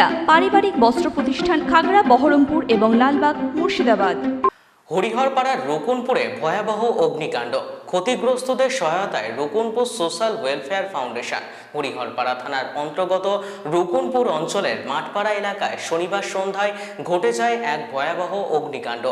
সুনিতা পারিবারিক বস্ত্র প্রতিষ্ঠান খাগড়া বহরমপুর এবং লালবাগ মুর্শিদাবাদ। হরিহরপাড়ার রকুনপুরে ভয়াবহ অগ্নিকাণ্ড। ক্ষতিগ্রস্তদের সহায়তায় Rakunpur social welfare foundation, Hariharpara থানার অন্তর্গত রকুনপুর অঞ্চলের মাঠপাড়া এলাকায় শনিবার সন্ধ্যায় ঘটে যায় এক ভয়াবহ অগ্নিকাণ্ড।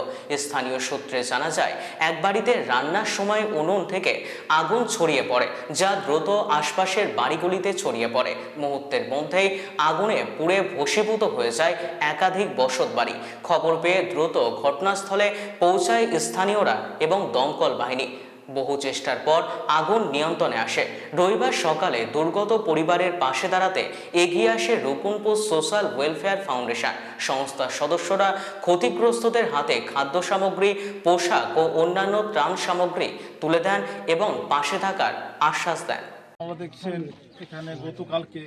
স্থানীয় সূত্রে জানা যায়, এক বাড়িতে রান্নার সময় উনুন থেকে আগুন ছড়িয়ে পড়ে, যা দ্রুত আশপাশের বাড়িগুলিতে ছড়িয়ে পড়ে। মুহূর্তের মধ্যেই আগুনে পুড়ে ভস্মীভূত হয়ে যায় একাধিক বসত বাড়ি। খবর পেয়ে দ্রুত ঘটনাস্থলে পৌঁছায় স্থানীয়রা এবং দমকল বাহিনী। বহু চেষ্টার পর আগুন নিয়ন্ত্রণে আসে। রবিবার সকালে দুর্গত পরিবারের পাশে দাঁড়াতে এগিয়ে আসে রুকুনপুর সোশ্যাল ওয়েলফেয়ার ফাউন্ডেশন। সংস্থার সদস্যরা ক্ষতিগ্রস্তদের হাতে খাদ্য সামগ্রী, পোশাক ও অন্যান্য ত্রাণ সামগ্রী তুলে দেন এবং পাশে থাকার আশ্বাস দেন। দেখছেন, এখানে গতকালকে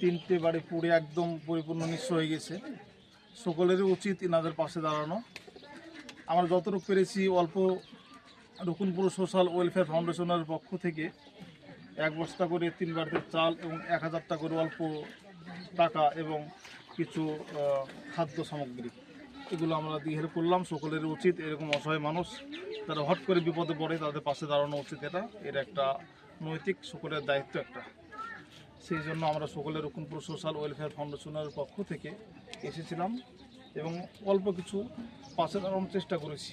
তিনটে বাড়ি পুড়ে একদম পরিপূর্ণ নিঃস্ব হয়ে গেছে। সকলেরই উচিত ইনাদের পাশে দাঁড়ানো। আমরা যতটুকু পেরেছি, অল্প রকুনপুর সোশ্যাল ওয়েলফেয়ার ফাউন্ডেশনের পক্ষ থেকে এক বস্তা করে তিন বাড়িতে চাল এবং এক হাজার টাকা করে অল্প টাকা এবং কিছু খাদ্য সামগ্রী। এগুলো আমরা দিয়ে করলাম। সকলের উচিত এরকম অসহায় মানুষ তারা হট করে বিপদে পড়ে তাদের পাশে দাঁড়ানো উচিত। এটা, এর একটা নৈতিক সকলের দায়িত্ব একটা। সেই জন্য আমরা সকলের রকুনপুর সোশ্যাল ওয়েলফেয়ার ফাউন্ডেশনের পক্ষ থেকে এসেছিলাম এবং অল্প কিছু পাশে দাঁড়ানোর চেষ্টা করেছি।